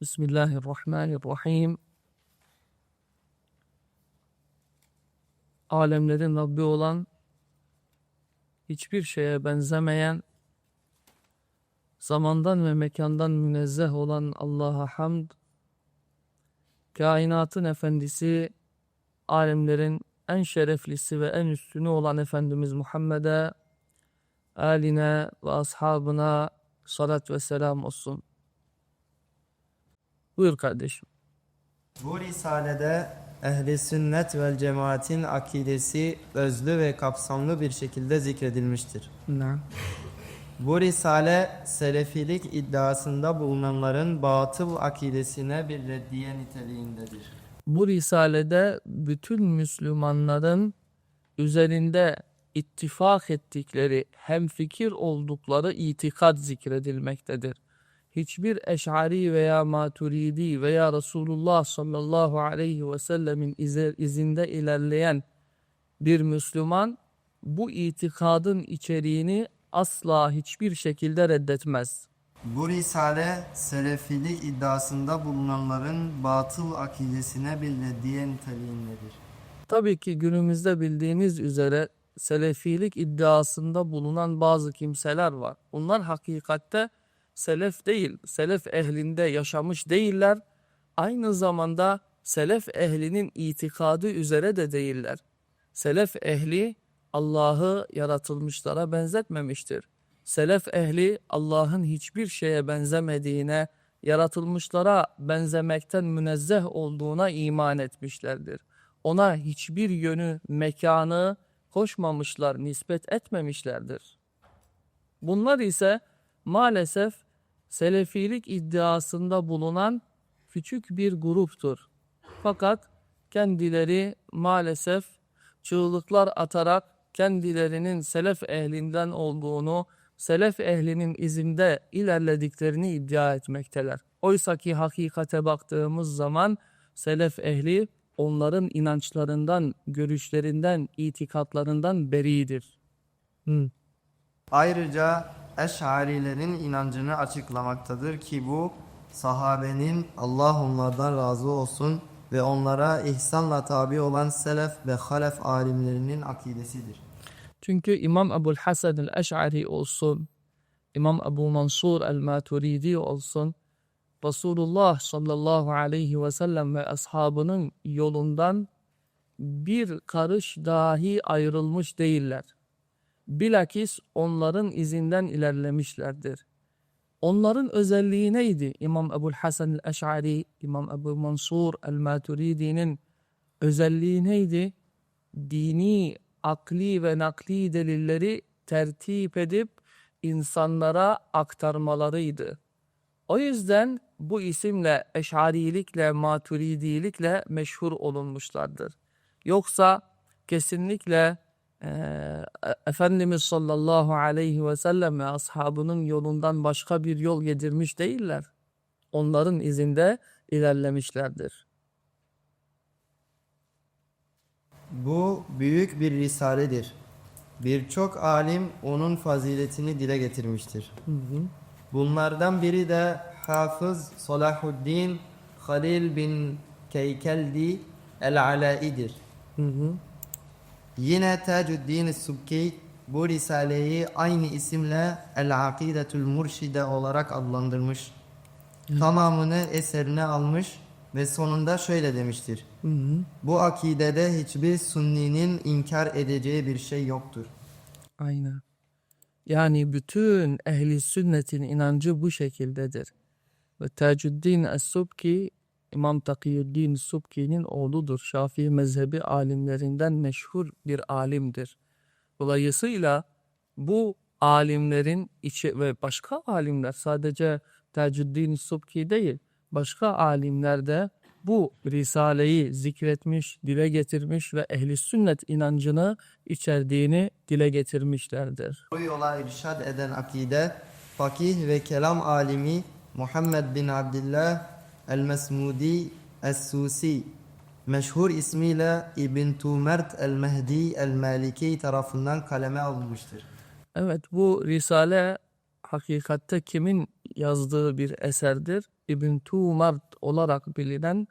Bismillahirrahmanirrahim. Alemlerin Rabbi olan, hiçbir şeye benzemeyen, zamandan ve mekandan münezzeh olan Allah'a hamd, kainatın efendisi, alemlerin en şereflisi ve en üstünü olan Efendimiz Muhammed'e, aline ve ashabına salat ve selam olsun. Buyur kardeşim. Bu risalede ehli sünnet vel cemaatin akidesi özlü ve kapsamlı bir şekilde zikredilmiştir. Naam. Bu risale selefilik iddiasında bulunanların batıl akidesine bir reddiye niteliğindedir. Bu risalede bütün Müslümanların üzerinde ittifak ettikleri, hemfikir oldukları itikat zikredilmektedir. Hiçbir eş'ari veya maturidi veya Resulullah sallallahu aleyhi ve sellemin izinde ilerleyen bir Müslüman bu itikadın içeriğini asla hiçbir şekilde reddetmez. Bu risale selefilik iddiasında bulunanların batıl akidesine reddiye niteliğindedir. Tabii ki günümüzde bildiğiniz üzere selefilik iddiasında bulunan bazı kimseler var. Bunlar hakikatte selef değil, selef ehlinde yaşamış değiller. Aynı zamanda selef ehlinin itikadı üzere de değiller. Selef ehli Allah'ı yaratılmışlara benzetmemiştir. Selef ehli Allah'ın hiçbir şeye benzemediğine, yaratılmışlara benzemekten münezzeh olduğuna iman etmişlerdir. Ona hiçbir yönü, mekanı koşmamışlar, nispet etmemişlerdir. Bunlar ise maalesef selefilik iddiasında bulunan küçük bir gruptur. Fakat kendileri maalesef çığlıklar atarak kendilerinin selef ehlinden olduğunu, selef ehlinin izinde ilerlediklerini iddia etmekteler. Oysa ki hakikate baktığımız zaman selef ehli onların inançlarından, görüşlerinden, itikatlarından beridir. Hı. Ayrıca Eş'arilerin inancını açıklamaktadır ki bu sahabenin Allah onlardan razı olsun ve onlara ihsanla tabi olan selef ve halef alimlerinin akidesidir. Çünkü İmam Ebu'l Hasan el-Eş'ari olsun, İmam Ebu Mansur el-Maturidi olsun, Resulullah sallallahu aleyhi ve sellem ve ashabının yolundan bir karış dahi ayrılmış değiller. Bilakis onların izinden ilerlemişlerdir. Onların özelliği neydi? İmam Ebu'l Hasan el-Eş'ari, İmam Ebu Mansur el-Maturidi'nin özelliği neydi? Dini, akli ve nakli delilleri tertip edip insanlara aktarmalarıydı. O yüzden bu isimle eşarilikle, maturidilikle meşhur olunmuşlardır. Yoksa kesinlikle eee, Efendimiz sallallahu aleyhi ve sellem ve ashabının yolundan başka bir yol yedirmiş değiller. Onların izinde ilerlemişlerdir. Bu büyük bir risaledir. Birçok alim onun faziletini dile getirmiştir. Bunlardan biri de Hafız Salahuddin Halil bin Keykeldi el-Alai'dir. Hı hı. Yine Tacuddin Subki bu risaleyi aynı isimle El-Akidetul Murşide olarak adlandırmış. Tamamını eserine almış ve sonunda şöyle demiştir. Hı hı. Bu akidede hiçbir sünninin inkar edeceği bir şey yoktur. Aynen. Yani bütün ehli sünnetin inancı bu şekildedir. Ve Tacuddin Es-Subki İmam Takiyuddin Subki'nin oğludur. Şafii mezhebi alimlerinden meşhur bir alimdir. Dolayısıyla bu alimlerin içi ve başka alimler sadece Tacuddin Subki değil, başka alimler de bu risaleyi zikretmiş, dile getirmiş ve ehli sünnet inancını içerdiğini dile getirmişlerdir. Bu yola irşad eden akide, fakih ve kelam alimi Muhammed bin Abdullah el-Mesmudi es-Susi, meşhur ismiyle İbn Tumert el-Mehdi el-Maliki tarafından kaleme alınmıştır. Evet bu risale hakikatte kimin yazdığı bir eserdir? İbn Tumart olarak bilinen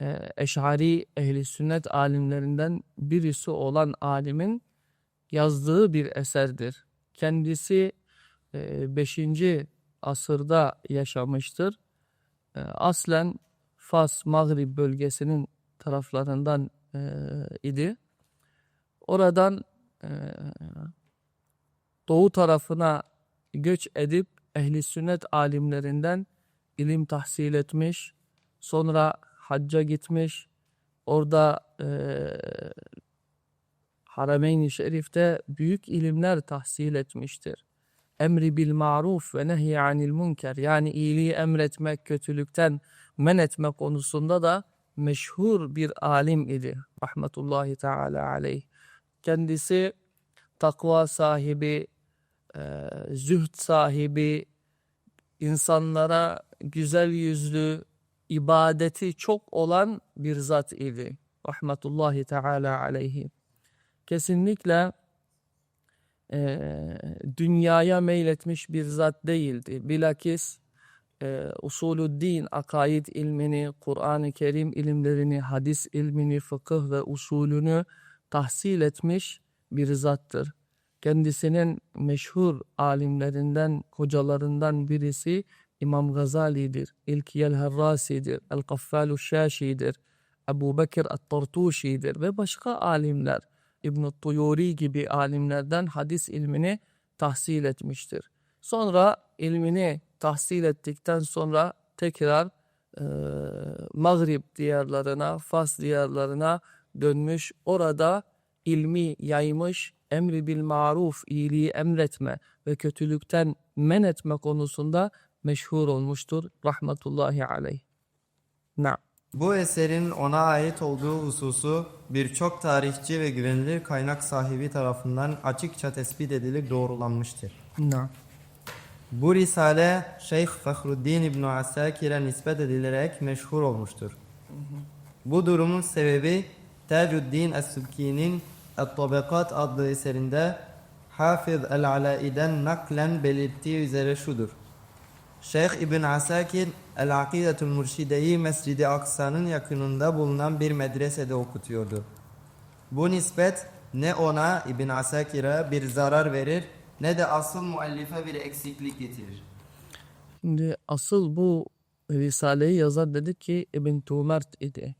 e, Eş'ari ehli sünnet alimlerinden birisi olan alimin yazdığı bir eserdir. Kendisi 5. asırda yaşamıştır. E, aslen Fas, Maghrib bölgesinin taraflarından e, idi. Oradan e, doğu tarafına göç edip ehli sünnet alimlerinden ilim tahsil etmiş. Sonra hacca gitmiş. Orada e, Harameyn-i Şerif'te büyük ilimler tahsil etmiştir. Emri bil maruf ve nehy anil münker yani iyiliği emretmek, kötülükten men etme konusunda da meşhur bir alim idi. Rahmetullahi Teala aleyh. Kendisi takva sahibi, e, zühd sahibi, insanlara güzel yüzlü, ibadeti çok olan bir zat idi. Rahmetullahi Teala aleyhi. Kesinlikle eee, dünyaya meyletmiş bir zat değildi. Bilakis eee usulü din, akaid ilmini, Kur'an-ı Kerim ilimlerini, hadis ilmini, fıkıh ve usulünü tahsil etmiş bir zattır. Kendisinin meşhur alimlerinden, hocalarından birisi İmam Gazali'dir. İlkiyel Herrasi'dir. El-Kaffalu Şaşi'dir. Ebu Bekir At-Tartuşi'dir ve başka alimler. İbn-i Tuyuri gibi alimlerden hadis ilmini tahsil etmiştir. Sonra ilmini tahsil ettikten sonra tekrar e, Maghrib diyarlarına, Fas diyarlarına dönmüş. Orada ilmi yaymış, emri bil maruf, iyiliği emretme ve kötülükten men etme konusunda meşhur olmuştur. Rahmetullahi aleyh. Na'am. Bu eserin ona ait olduğu hususu birçok tarihçi ve güvenilir kaynak sahibi tarafından açıkça tespit edilip doğrulanmıştır. Na'am. Bu risale Şeyh Fahruddin İbn Asakir'e nispet edilerek meşhur olmuştur. Bu durumun sebebi Tacuddin Es-Subki'nin Et-Tabekat adlı eserinde Hafız el-Alai'den naklen belirttiği üzere şudur. Şeyh İbn Asakir El-Akidetul Murşide'yi Mescid-i Aksa'nın yakınında bulunan bir medresede okutuyordu. Bu nispet ne ona İbn Asakir'e bir zarar verir ne de asıl muallife bir eksiklik getirir. Şimdi asıl bu Risale'yi yazan dedi ki İbn Tumart idi.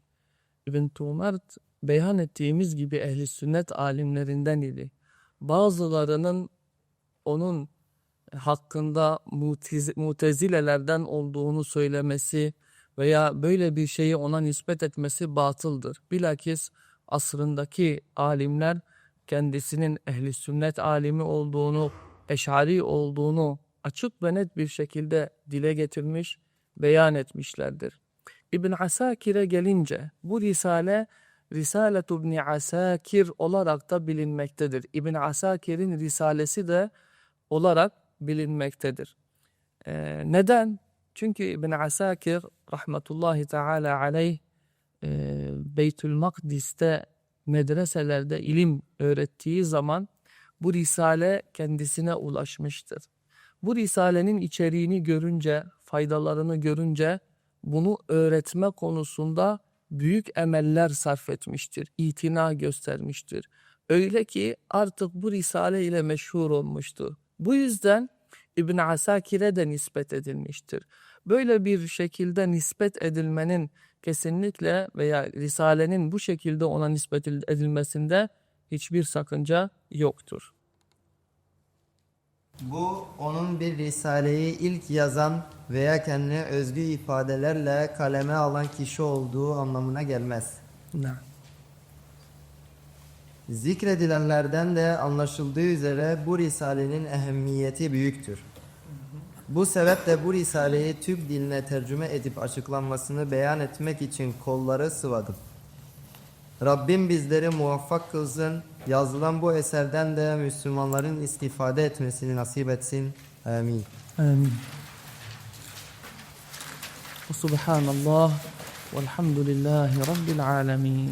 İbn Tumart beyan ettiğimiz gibi ehli sünnet alimlerinden idi. Bazılarının onun hakkında mutez- mutezilelerden olduğunu söylemesi veya böyle bir şeyi ona nispet etmesi batıldır. Bilakis asrındaki alimler kendisinin ehli sünnet alimi olduğunu, eşari olduğunu açık ve net bir şekilde dile getirmiş, beyan etmişlerdir. İbn Asakir'e gelince bu risale Risaletu İbn Asakir olarak da bilinmektedir. İbn Asakir'in risalesi de olarak bilinmektedir. Ee, neden? Çünkü İbn Asakir rahmetullahi teala aleyh e, Beytül Makdis'te medreselerde ilim öğrettiği zaman bu risale kendisine ulaşmıştır. Bu risalenin içeriğini görünce, faydalarını görünce bunu öğretme konusunda büyük emeller sarf etmiştir, itina göstermiştir. Öyle ki artık bu risale ile meşhur olmuştur. Bu yüzden İbn Asakir'e de nispet edilmiştir. Böyle bir şekilde nispet edilmenin kesinlikle veya risalenin bu şekilde ona nispet edilmesinde hiçbir sakınca yoktur. Bu onun bir risaleyi ilk yazan veya kendine özgü ifadelerle kaleme alan kişi olduğu anlamına gelmez. Na'am. Zikredilenlerden de anlaşıldığı üzere bu risalenin ehemmiyeti büyüktür. Bu sebeple bu risaleyi Türk diline tercüme edip açıklanmasını beyan etmek için kolları sıvadım. Rabbim bizleri muvaffak kılsın, yazılan bu eserden de Müslümanların istifade etmesini nasip etsin. Amin. Amin. Subhanallah velhamdülillahi rabbil alemin.